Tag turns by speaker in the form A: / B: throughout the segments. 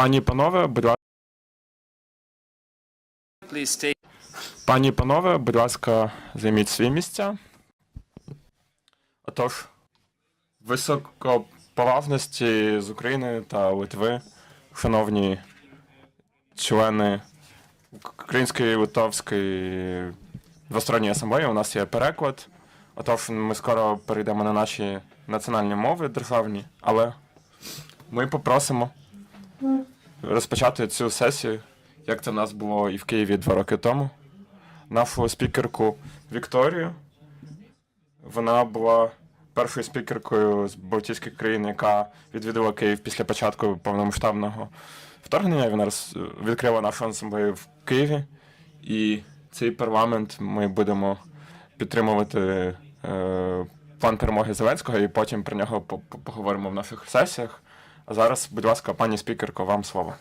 A: Пані і панове, будь ласка, пані і панове, будь ласка, займіть свої місця. Отож, високоповажності з України та Литви, шановні члени Української Литовської двосторонньої асамблеї, у нас є переклад. Отож, ми скоро перейдемо на наші національні мови державні, але ми попросимо розпочати цю сесію, як це в нас було і в Києві два роки тому. Нашу спікерку Вікторію. Вона була першою спікеркою з Балтійських країн, яка відвідала Київ після початку повномасштабного вторгнення. Вона відкрила нашу асамблею в Києві. І цей парламент ми будемо підтримувати е, план перемоги Зеленського, і потім про нього по- по- поговоримо в наших сесіях. А зараз, будь ласка, пані спікерко, вам слово.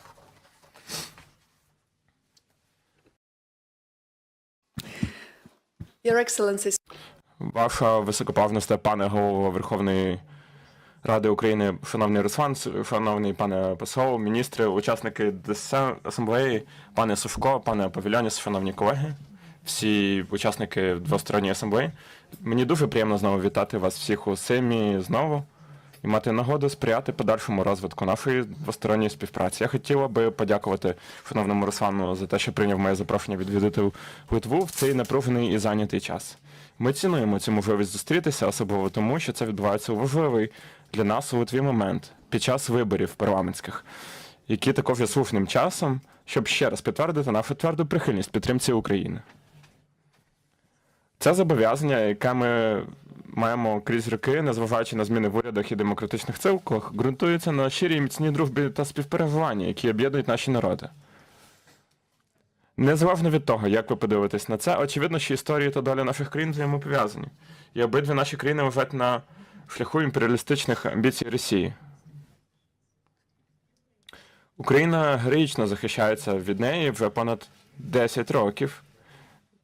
B: Your Excellencies,
A: Ваша високоповажність, пане голово Верховної Ради України, шановний Руслан, шановний пане посол, міністри, учасники асамблеї, пане Сушко, пане Павільоніс, шановні колеги, всі учасники двосторонньої асамблеї. Мені дуже приємно знову вітати вас всіх у Сеймі знову і мати нагоду сприяти подальшому розвитку нашої двосторонньої співпраці. Я хотіла би подякувати шановному Руслану за те, що прийняв моє запрошення відвідати Литву в цей напружений і зайнятий час. Ми цінуємо цю можливість зустрітися, особливо тому, що це відбувається у важливий для нас у Литві момент під час виборів парламентських, які також є слушним часом, щоб ще раз підтвердити нашу тверду прихильність підтримці України. Це зобов'язання, яке ми маємо крізь роки, незважаючи на зміни в урядах і демократичних цилках, ґрунтується на щирій міцній дружбі та співпереживанні, які об'єднують наші народи. Незалежно від того, як ви подивитесь на це, очевидно, що історії та доля наших країн взаємопов'язані. І обидві наші країни лежать на шляху імперіалістичних амбіцій Росії. Україна героїчно захищається від неї вже понад 10 років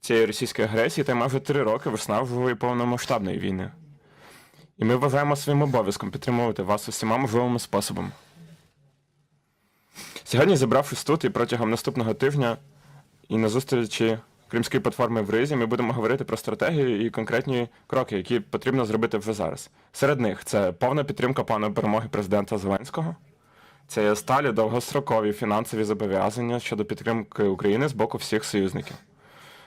A: цієї російської агресії та майже 3 роки виснажливої повномасштабної війни. І ми вважаємо своїм обов'язком підтримувати вас усіма можливими способами. Сьогодні, зібравшись тут і протягом наступного тижня, і на зустрічі Кримської платформи в Ризі ми будемо говорити про стратегію і конкретні кроки, які потрібно зробити вже зараз. Серед них це повна підтримка плану перемоги президента Зеленського, це сталі довгострокові фінансові зобов'язання щодо підтримки України з боку всіх союзників.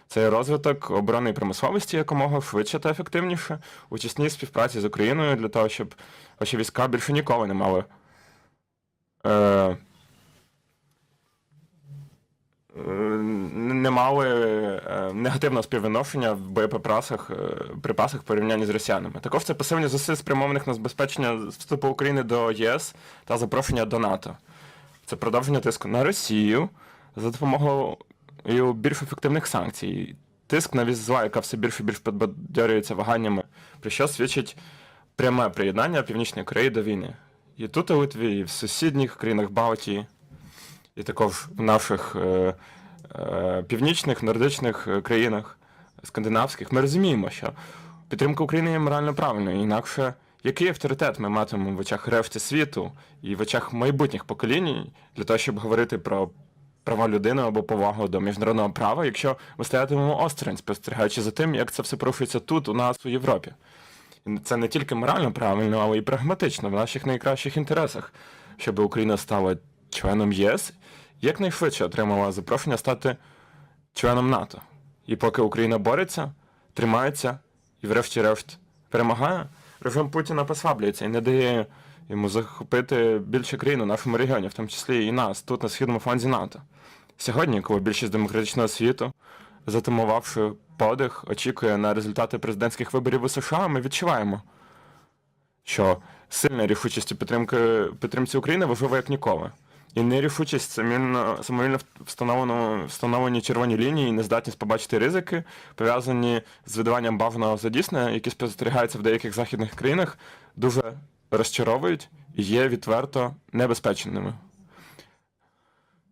A: Це розвиток оборонної промисловості якомога швидше та ефективніше у тісній співпраці з Україною для того, щоб ваші війська більше ніколи не мали. Е, е, не мали е, негативного співвідношення в боєприпасах е, припасах в порівнянні з росіянами. Також це посилення зусиль спрямованих на забезпечення вступу України до ЄС та запрошення до НАТО. Це продовження тиску на Росію за допомогою більш ефективних санкцій. Тиск на віз зла, яка все більше і більш підбадьорюється ваганнями, про що свідчить пряме приєднання Північної Кореї до війни. І тут, у Литві, і в сусідніх країнах Балтії, і також в наших е, е, північних, нордичних е, країнах, скандинавських, ми розуміємо, що підтримка України є морально правильною. Інакше який авторитет ми матимемо в очах решти світу і в очах майбутніх поколінь для того, щоб говорити про права людини або повагу до міжнародного права, якщо ми стоятимемо осторонь, спостерігаючи за тим, як це все порушується тут, у нас у Європі. Це не тільки морально правильно, але й прагматично в наших найкращих інтересах, щоб Україна стала членом ЄС, якнайшвидше отримала запрошення стати членом НАТО. І поки Україна бореться, тримається і, врешті-решт, перемагає, режим Путіна послаблюється і не дає йому захопити більше країн у нашому регіоні, в тому числі і нас, тут на східному фланзі НАТО. Сьогодні, коли більшість демократичного світу, затамувавши подих, очікує на результати президентських виборів у США, ми відчуваємо, що сильна рішучість підтримки, підтримці України важлива як ніколи. І нерішучість самовільно, встановлено, встановлені червоні лінії, і нездатність побачити ризики, пов'язані з видаванням бажаного за дійсне, які спостерігаються в деяких західних країнах, дуже розчаровують і є відверто небезпечними.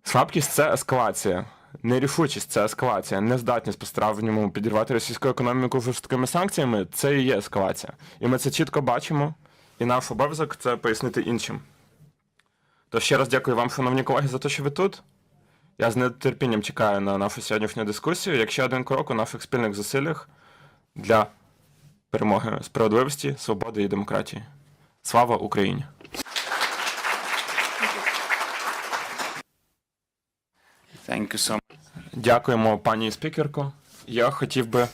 A: Слабкість це ескалація. Нерішучість це ескалація. Нездатність по-справжньому підірвати російську економіку жорсткими санкціями це і є ескалація. І ми це чітко бачимо, і наш обов'язок це пояснити іншим. То ще раз дякую вам, шановні колеги, за те, що ви тут. Я з нетерпінням чекаю на нашу сьогоднішню дискусію. Як ще один крок у наших спільних зусиллях для перемоги справедливості, свободи і демократії. Слава Україні!
C: Thank you so much.
A: Дякуємо, пані спікерко. Я хотів би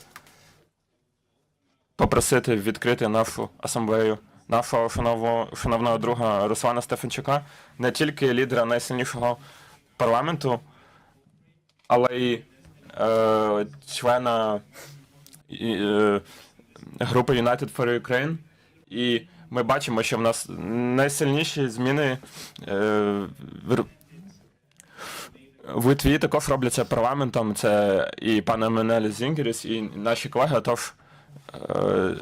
A: попросити відкрити нашу асамблею нашого шановного, шановного друга Руслана Стефанчука, не тільки лідера найсильнішого парламенту, але й е, члена е, групи United for Ukraine. І ми бачимо, що в нас найсильніші зміни е, в- Литві також робляться парламентом. Це і пан Еменель Зінгеріс, і наші колеги. Тож е,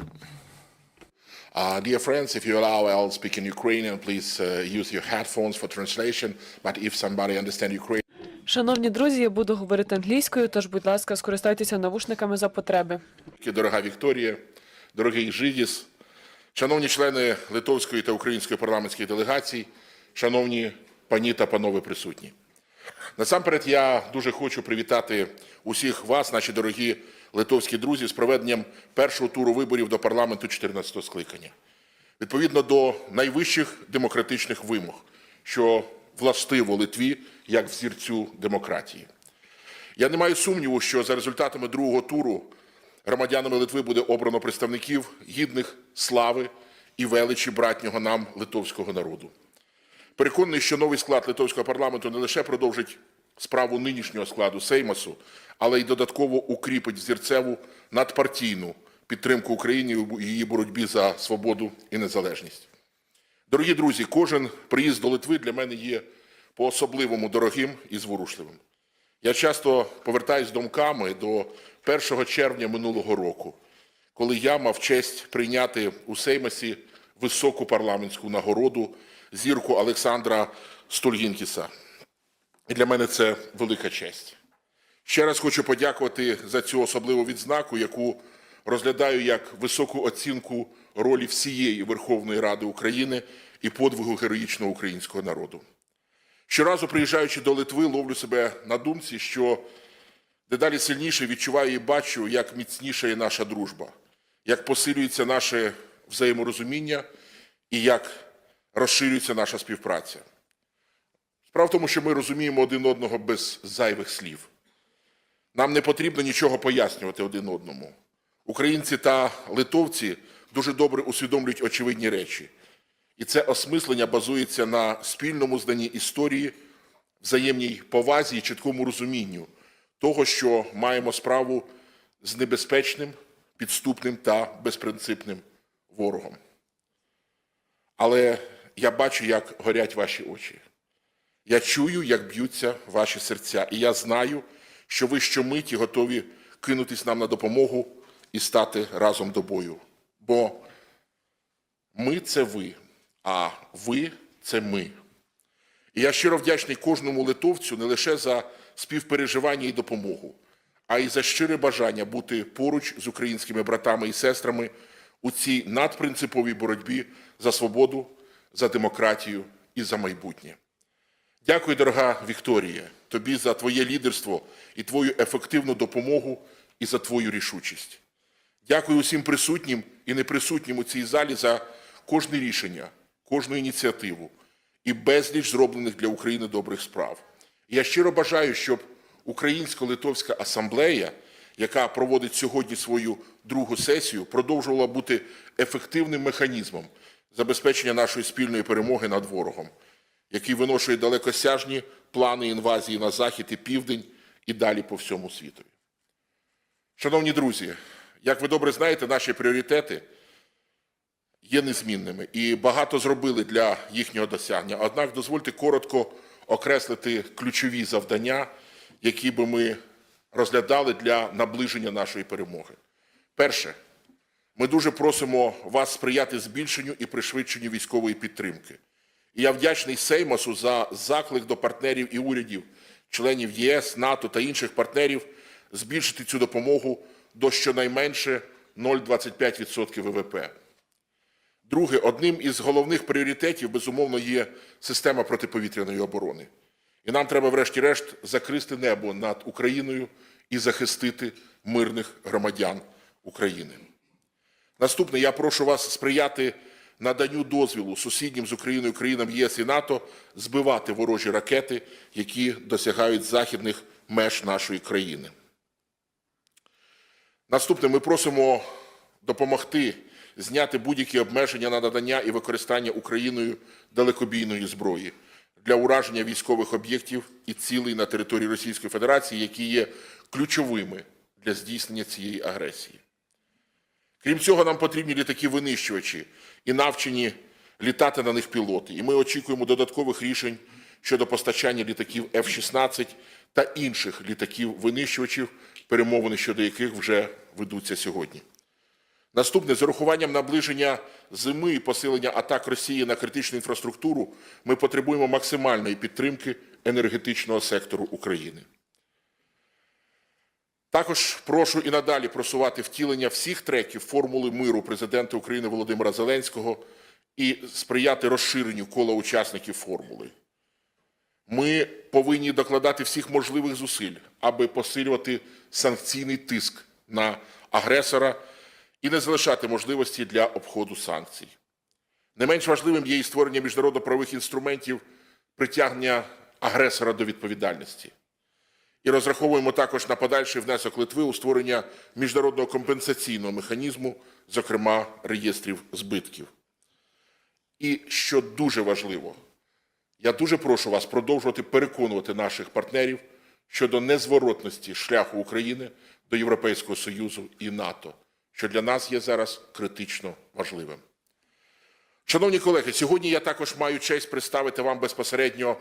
B: Uh, dear friends, if you allow, I'll speak in Ukrainian. Please uh, use your headphones for translation. But if somebody understands Ukrainian,
D: Шановні друзі, я буду говорити англійською, тож, будь ласка, скористайтеся навушниками за потреби.
B: дорога Вікторія, дорогий Жидіс, шановні члени литовської та української парламентських делегацій, шановні пані та панове присутні. Насамперед, я дуже хочу привітати усіх вас, наші дорогі литовські друзі, з проведенням першого туру виборів до парламенту 14-го скликання. Відповідно до найвищих демократичних вимог, що властиво Литві як взірцю демократії. Я не маю сумніву, що за результатами другого туру громадянами Литви буде обрано представників гідних слави і величі братнього нам литовського народу. Переконаний, що новий склад литовського парламенту не лише продовжить справу нинішнього складу Сеймасу, але й додатково укріпить зірцеву надпартійну підтримку України у її боротьбі за свободу і незалежність. Дорогі друзі, кожен приїзд до Литви для мене є по-особливому дорогим і зворушливим. Я часто повертаюсь думками до 1 червня минулого року, коли я мав честь прийняти у Сеймасі високу парламентську нагороду зірку Олександра Стульгінкіса. І для мене це велика честь. Ще раз хочу подякувати за цю особливу відзнаку, яку розглядаю як високу оцінку ролі всієї Верховної Ради України і подвигу героїчного українського народу. Щоразу приїжджаючи до Литви, ловлю себе на думці, що дедалі сильніше відчуваю і бачу, як міцніша є наша дружба, як посилюється наше взаєморозуміння і як розширюється наша співпраця. Справа в тому, що ми розуміємо один одного без зайвих слів. Нам не потрібно нічого пояснювати один одному. Українці та литовці дуже добре усвідомлюють очевидні речі. І це осмислення базується на спільному знанні історії, взаємній повазі і чіткому розумінню того, що маємо справу з небезпечним, підступним та безпринципним ворогом. Але я бачу, як горять ваші очі. Я чую, як б'ються ваші серця, і я знаю, що ви щомиті готові кинутись нам на допомогу і стати разом до бою. Бо ми це ви, а ви це ми. І я щиро вдячний кожному литовцю не лише за співпереживання і допомогу, а й за щире бажання бути поруч з українськими братами і сестрами у цій надпринциповій боротьбі за свободу, за демократію і за майбутнє. Дякую, дорога Вікторія, тобі за твоє лідерство і твою ефективну допомогу і за твою рішучість. Дякую усім присутнім і неприсутнім у цій залі за кожне рішення, кожну ініціативу і безліч зроблених для України добрих справ. Я щиро бажаю, щоб Українсько-Литовська асамблея, яка проводить сьогодні свою другу сесію, продовжувала бути ефективним механізмом забезпечення нашої спільної перемоги над ворогом, який виношує далекосяжні плани інвазії на захід і південь і далі по всьому світу. Шановні друзі, як ви добре знаєте, наші пріоритети є незмінними і багато зробили для їхнього досягнення. Однак дозвольте коротко окреслити ключові завдання, які би ми розглядали для наближення нашої перемоги. Перше, ми дуже просимо вас сприяти збільшенню і пришвидшенню військової підтримки. І я вдячний Сеймасу за заклик до партнерів і урядів, членів ЄС, НАТО та інших партнерів збільшити цю допомогу до щонайменше 0,25% ВВП. Друге, одним із головних пріоритетів, безумовно, є система протиповітряної оборони. І нам треба, врешті-решт, закрити небо над Україною і захистити мирних громадян України. Наступне, я прошу вас сприяти наданню дозвілу сусіднім з Україною країнам ЄС і НАТО збивати ворожі ракети, які досягають західних меж нашої країни. Наступне, ми просимо допомогти зняти будь-які обмеження на надання і використання Україною далекобійної зброї для ураження військових об'єктів і цілей на території Російської Федерації, які є ключовими для здійснення цієї агресії. Крім цього, нам потрібні літаки-винищувачі і навчені літати на них пілоти. І ми очікуємо додаткових рішень щодо постачання літаків F-16 та інших літаків-винищувачів, перемовини щодо яких вже ведуться сьогодні. Наступне, з урахуванням наближення зими і посилення атак Росії на критичну інфраструктуру, ми потребуємо максимальної підтримки енергетичного сектору України. Також прошу і надалі просувати втілення всіх треків формули миру президента України Володимира Зеленського і сприяти розширенню кола учасників формули. Ми повинні докладати всіх можливих зусиль, аби посилювати санкційний тиск на агресора і не залишати можливості для обходу санкцій. Не менш важливим є і створення міжнародно-правових інструментів притягнення агресора до відповідальності. І розраховуємо також на подальший внесок Литви у створення міжнародного компенсаційного механізму, зокрема реєстрів збитків. І що дуже важливо, я дуже прошу вас продовжувати переконувати наших партнерів щодо незворотності шляху України до Європейського Союзу і НАТО, що для нас є зараз критично важливим. Шановні колеги, сьогодні я також маю честь представити вам безпосередньо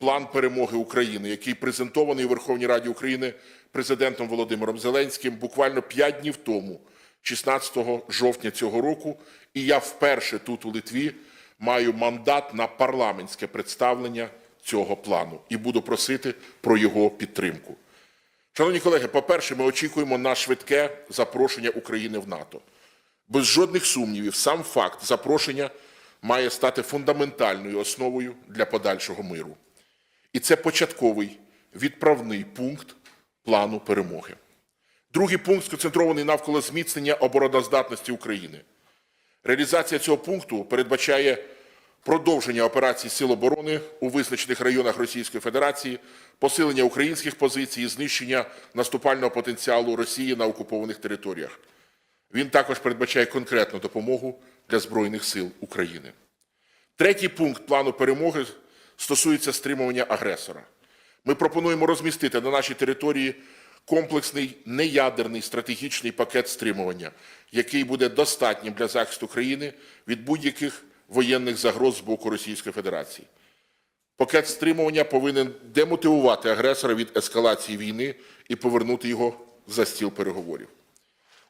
B: план перемоги України, який презентований у Верховній Раді України президентом Володимиром Зеленським буквально 5 днів тому, 16 жовтня цього року. І я вперше тут у Литві маю мандат на парламентське представлення цього плану і буду просити про його підтримку. Шановні колеги, по-перше, ми очікуємо на швидке запрошення України в НАТО. Без жодних сумнівів, сам факт запрошення має стати фундаментальною основою для подальшого миру. І це початковий відправний пункт плану перемоги. Другий пункт сконцентрований навколо зміцнення обороноздатності України. Реалізація цього пункту передбачає продовження операцій Сил оборони у визначених районах Російської Федерації, посилення українських позицій і знищення наступального потенціалу Росії на окупованих територіях. Він також передбачає конкретну допомогу для Збройних сил України. Третій пункт плану перемоги стосується стримування агресора. Ми пропонуємо розмістити на нашій території комплексний неядерний стратегічний пакет стримування, який буде достатнім для захисту країни від будь-яких воєнних загроз з боку Російської Федерації. Пакет стримування повинен демотивувати агресора від ескалації війни і повернути його за стіл переговорів.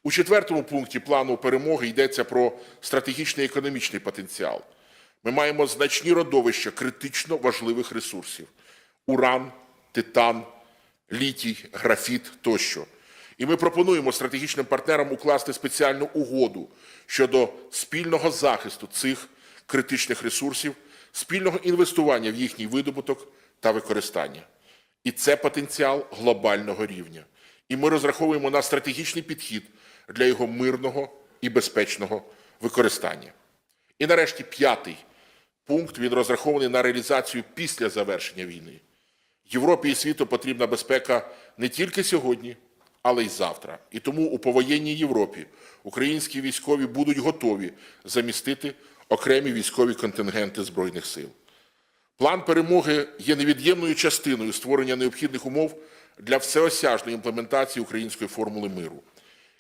B: У четвертому пункті плану перемоги йдеться про стратегічний економічний потенціал. Ми маємо значні родовища критично важливих ресурсів: уран, титан, літій, графіт тощо. І ми пропонуємо стратегічним партнерам укласти спеціальну угоду щодо спільного захисту цих критичних ресурсів, спільного інвестування в їхній видобуток та використання. І це потенціал глобального рівня. І ми розраховуємо на стратегічний підхід для його мирного і безпечного використання. І нарешті п'ятий пункт він розрахований на реалізацію після завершення війни. Європі і світу потрібна безпека не тільки сьогодні, але й завтра. І тому у повоєнній Європі українські військові будуть готові замістити окремі військові контингенти Збройних сил. План перемоги є невід'ємною частиною створення необхідних умов для всеосяжної імплементації української формули миру.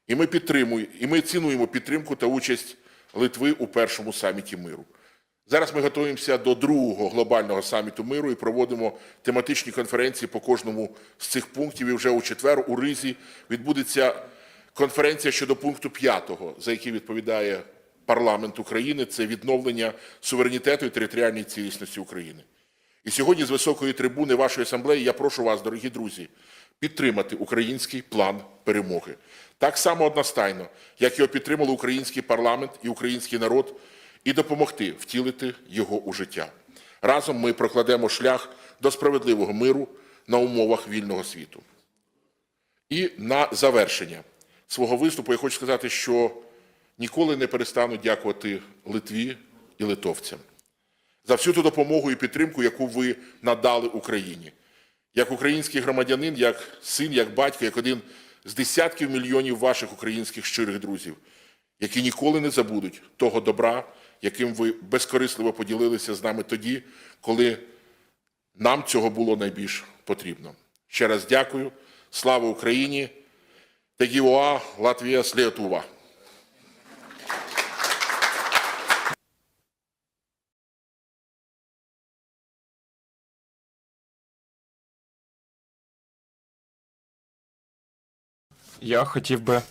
B: І ми підтримуємо, і ми цінуємо підтримку та участь Литви у першому саміті миру. Зараз ми готуємося до другого глобального саміту миру і проводимо тематичні конференції по кожному з цих пунктів. І вже у четвер у Ризі відбудеться конференція щодо пункту п'ятого, за який відповідає парламент України. Це відновлення суверенітету і територіальної цілісності України. І сьогодні з високої трибуни вашої асамблеї я прошу вас, дорогі друзі, підтримати український план перемоги. Так само одностайно, як його підтримали український парламент і український народ, і допомогти втілити його у життя. Разом ми прокладемо шлях до справедливого миру на умовах вільного світу. І на завершення свого виступу я хочу сказати, що ніколи не перестану дякувати Литві і литовцям за всю ту допомогу і підтримку, яку ви надали Україні. Як український громадянин, як син, як батько, як один з десятків мільйонів ваших українських щирих друзів, які ніколи не забудуть того добра, яким ви безкорисливо поділилися з нами тоді, коли нам цього було найбільш потрібно. Ще раз дякую. Слава Україні! Тегівоа, Латвія, Сліатува.
A: Я хотів би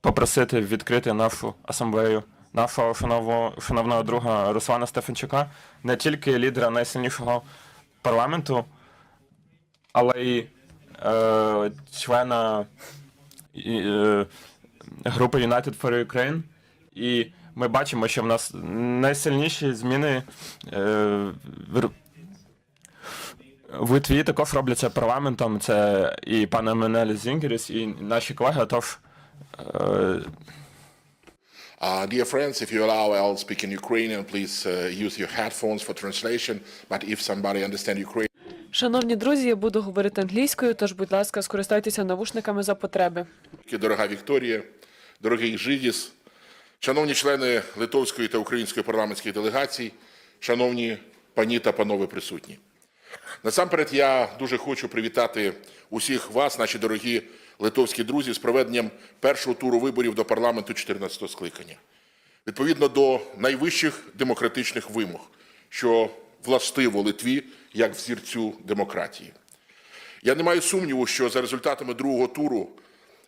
A: попросити відкрити нашу асамблею нашого шановного, шановного друга Руслана Стефанчука, не тільки лідера найсильнішого парламенту, але й е, члена і, е, групи United for Ukraine. І ми бачимо, що в нас найсильніші зміни е, в- Литві також робляться парламентом. Це і пан Еменель Зінгеріс, і наші колеги. Тож е,
B: Uh, dear friends, if you allow, I'll speak in Ukrainian. Please uh, use your headphones for translation. But if somebody understands Ukrainian,
D: Шановні друзі, я буду говорити англійською, тож, будь ласка, скористайтеся навушниками за потреби.
B: дорога Вікторія, дорогий Жидіс, шановні члени литовської та української парламентських делегацій, шановні пані та панове присутні. Насамперед, я дуже хочу привітати усіх вас, наші дорогі литовські друзі, з проведенням першого туру виборів до парламенту 14-го скликання. Відповідно до найвищих демократичних вимог, що властиво Литві як взірцю демократії. Я не маю сумніву, що за результатами другого туру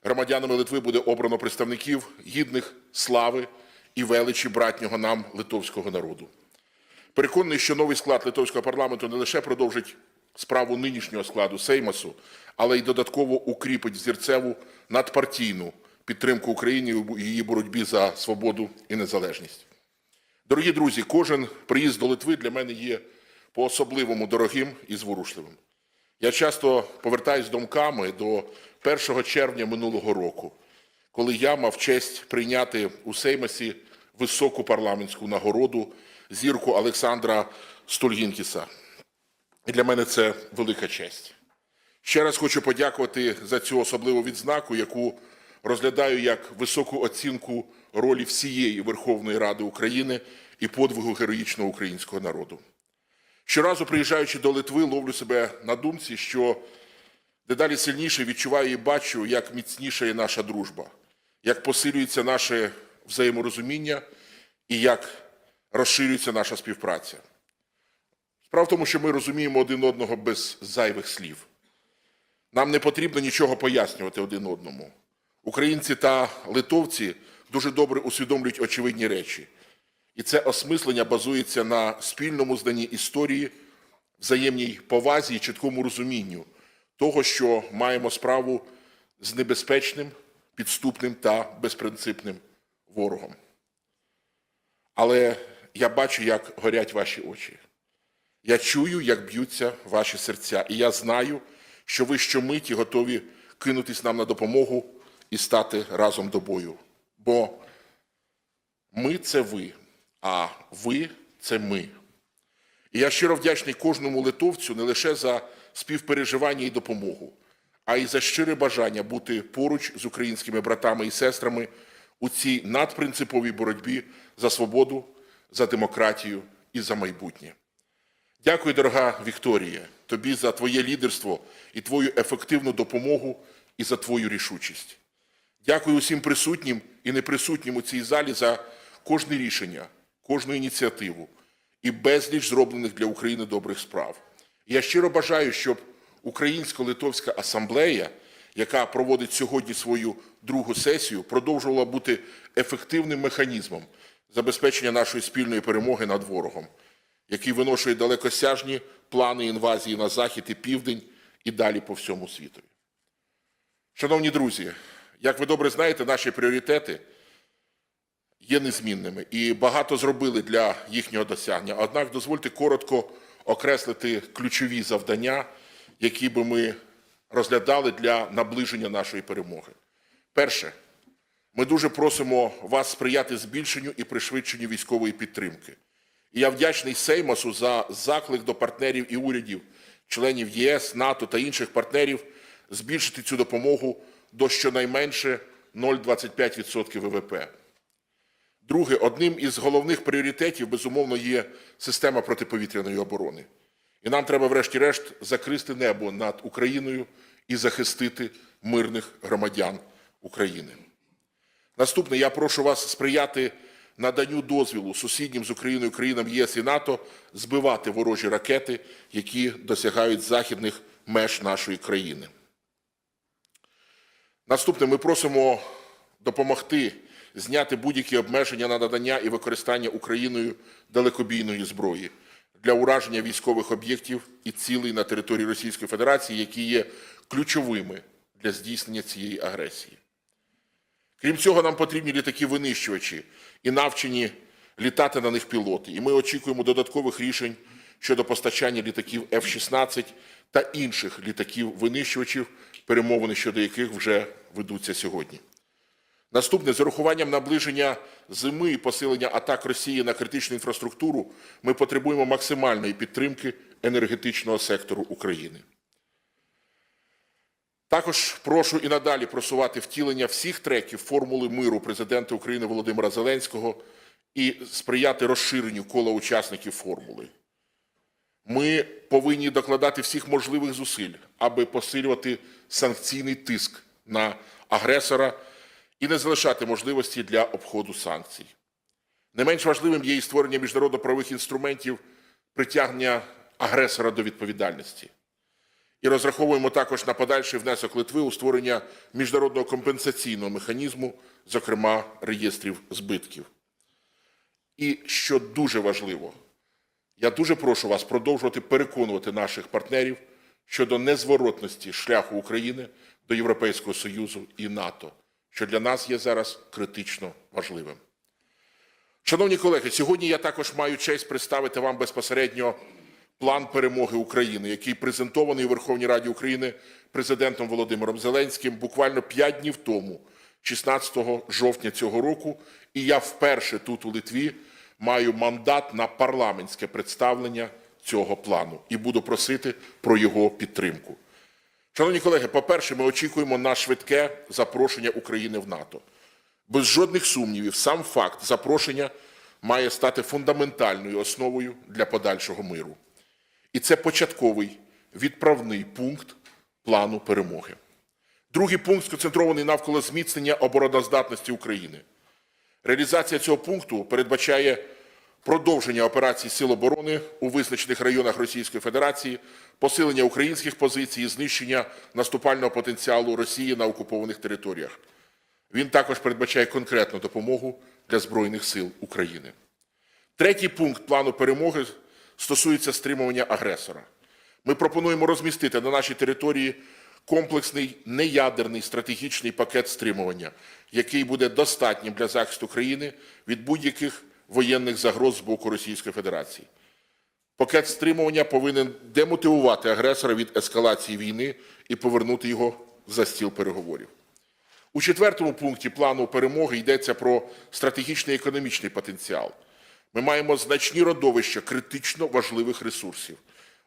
B: громадянами Литви буде обрано представників гідних слави і величі братнього нам литовського народу. Переконаний, що новий склад литовського парламенту не лише продовжить справу нинішнього складу Сеймасу, але й додатково укріпить зірцеву надпартійну підтримку України у її боротьбі за свободу і незалежність. Дорогі друзі, кожен приїзд до Литви для мене є по-особливому дорогим і зворушливим. Я часто повертаюсь думками до 1 червня минулого року, коли я мав честь прийняти у Сеймасі високу парламентську нагороду зірку Олександра Стульгінкіса. І для мене це велика честь. Ще раз хочу подякувати за цю особливу відзнаку, яку розглядаю як високу оцінку ролі всієї Верховної Ради України і подвигу героїчного українського народу. Щоразу приїжджаючи до Литви, ловлю себе на думці, що дедалі сильніше відчуваю і бачу, як міцніша є наша дружба, як посилюється наше взаєморозуміння і як розширюється наша співпраця. Справа в тому, що ми розуміємо один одного без зайвих слів. Нам не потрібно нічого пояснювати один одному. Українці та литовці дуже добре усвідомлюють очевидні речі. І це осмислення базується на спільному знанні історії, взаємній повазі і чіткому розумінню того, що маємо справу з небезпечним, підступним та безпринципним ворогом. Але я бачу, як горять ваші очі. Я чую, як б'ються ваші серця, і я знаю, що ви щомиті готові кинутись нам на допомогу і стати разом до бою. Бо ми це ви, а ви це ми. І я щиро вдячний кожному литовцю не лише за співпереживання і допомогу, а й за щире бажання бути поруч з українськими братами і сестрами у цій надпринциповій боротьбі за свободу, за демократію і за майбутнє. Дякую, дорога Вікторія, тобі за твоє лідерство і твою ефективну допомогу і за твою рішучість. Дякую усім присутнім і неприсутнім у цій залі за кожне рішення, кожну ініціативу і безліч зроблених для України добрих справ. Я щиро бажаю, щоб Українсько-Литовська асамблея, яка проводить сьогодні свою другу сесію, продовжувала бути ефективним механізмом забезпечення нашої спільної перемоги над ворогом, який виношує далекосяжні плани інвазії на захід і південь і далі по всьому світу. Шановні друзі, як ви добре знаєте, наші пріоритети є незмінними і багато зробили для їхнього досягнення. Однак дозвольте коротко окреслити ключові завдання, які би ми розглядали для наближення нашої перемоги. Перше, ми дуже просимо вас сприяти збільшенню і пришвидшенню військової підтримки. І я вдячний Сеймасу за заклик до партнерів і урядів, членів ЄС, НАТО та інших партнерів збільшити цю допомогу до щонайменше 0,25% ВВП. Друге, одним із головних пріоритетів, безумовно, є система протиповітряної оборони. І нам треба, врешті-решт, закрити небо над Україною і захистити мирних громадян України. Наступне, я прошу вас сприяти наданню дозвілу сусіднім з Україною країнам ЄС і НАТО збивати ворожі ракети, які досягають західних меж нашої країни. Наступне, ми просимо допомогти зняти будь-які обмеження на надання і використання Україною далекобійної зброї для ураження військових об'єктів і цілей на території Російської Федерації, які є ключовими для здійснення цієї агресії. Крім цього, нам потрібні літаки-винищувачі і навчені літати на них пілоти. І ми очікуємо додаткових рішень щодо постачання літаків F-16 та інших літаків-винищувачів, перемовини щодо яких вже ведуться сьогодні. Наступне, з урахуванням наближення зими і посилення атак Росії на критичну інфраструктуру, ми потребуємо максимальної підтримки енергетичного сектору України. Також прошу і надалі просувати втілення всіх треків формули миру президента України Володимира Зеленського і сприяти розширенню кола учасників формули. Ми повинні докладати всіх можливих зусиль, аби посилювати санкційний тиск на агресора і не залишати можливості для обходу санкцій. Не менш важливим є і створення міжнародно-правових інструментів притягнення агресора до відповідальності. І розраховуємо також на подальший внесок Литви у створення міжнародного компенсаційного механізму, зокрема реєстрів збитків. І що дуже важливо, я дуже прошу вас продовжувати переконувати наших партнерів щодо незворотності шляху України до Європейського Союзу і НАТО, що для нас є зараз критично важливим. Шановні колеги, сьогодні я також маю честь представити вам безпосередньо план перемоги України, який презентований у Верховній Раді України президентом Володимиром Зеленським буквально 5 днів тому, 16 жовтня цього року. І я вперше тут у Литві маю мандат на парламентське представлення цього плану і буду просити про його підтримку. Шановні колеги, по-перше, ми очікуємо на швидке запрошення України в НАТО. Без жодних сумнівів, сам факт запрошення має стати фундаментальною основою для подальшого миру. І це початковий відправний пункт плану перемоги. Другий пункт сконцентрований навколо зміцнення обороноздатності України. Реалізація цього пункту передбачає продовження операцій Сил оборони у визначених районах Російської Федерації, посилення українських позицій і знищення наступального потенціалу Росії на окупованих територіях. Він також передбачає конкретну допомогу для Збройних сил України. Третій пункт плану перемоги стосується стримування агресора. Ми пропонуємо розмістити на нашій території комплексний неядерний стратегічний пакет стримування, який буде достатнім для захисту країни від будь-яких воєнних загроз з боку Російської Федерації. Пакет стримування повинен демотивувати агресора від ескалації війни і повернути його за стіл переговорів. У четвертому пункті плану перемоги йдеться про стратегічний економічний потенціал. Ми маємо значні родовища критично важливих ресурсів: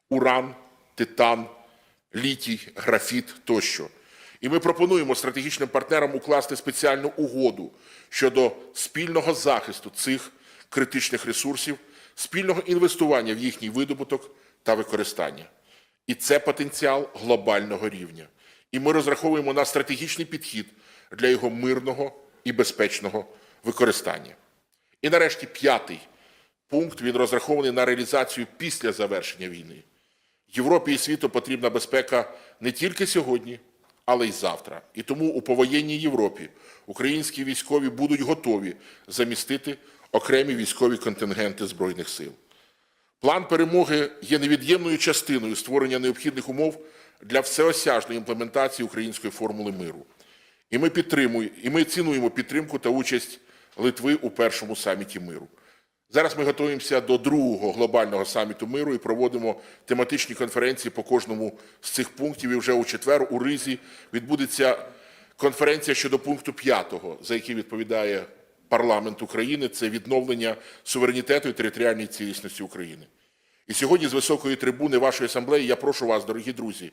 B: уран, титан, літій, графіт тощо. І ми пропонуємо стратегічним партнерам укласти спеціальну угоду щодо спільного захисту цих критичних ресурсів, спільного інвестування в їхній видобуток та використання. І це потенціал глобального рівня. І ми розраховуємо на стратегічний підхід для його мирного і безпечного використання. І нарешті п'ятий пункт він розрахований на реалізацію після завершення війни. Європі і світу потрібна безпека не тільки сьогодні, але й завтра. І тому у повоєнній Європі українські військові будуть готові замістити окремі військові контингенти Збройних сил. План перемоги є невід'ємною частиною створення необхідних умов для всеосяжної імплементації української формули миру. І ми підтримуємо, і ми цінуємо підтримку та участь Литви у першому саміті миру. Зараз ми готуємося до другого глобального саміту миру і проводимо тематичні конференції по кожному з цих пунктів. І вже у четвер у Ризі відбудеться конференція щодо пункту п'ятого, за який відповідає парламент України. Це відновлення суверенітету і територіальної цілісності України. І сьогодні з високої трибуни вашої асамблеї я прошу вас, дорогі друзі,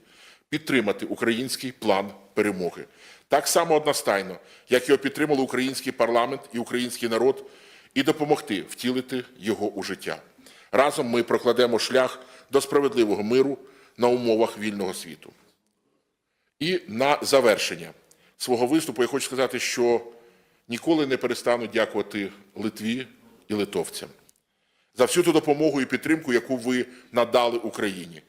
B: підтримати український план перемоги. Так само одностайно, як його підтримали український парламент і український народ, і допомогти втілити його у життя. Разом ми прокладемо шлях до справедливого миру на умовах вільного світу. І на завершення свого виступу я хочу сказати, що ніколи не перестану дякувати Литві і литовцям за всю ту допомогу і підтримку, яку ви надали Україні.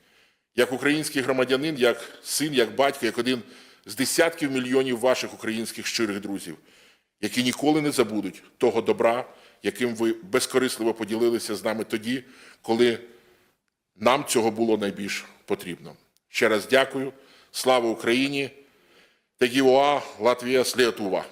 B: Як український громадянин, як син, як батько, як один з десятків мільйонів ваших українських щирих друзів, які ніколи не забудуть того добра, яким ви безкорисливо поділилися з нами тоді, коли нам цього було найбільш потрібно. Ще раз дякую. Слава Україні! Тегівоа, Латвія, Сліатува.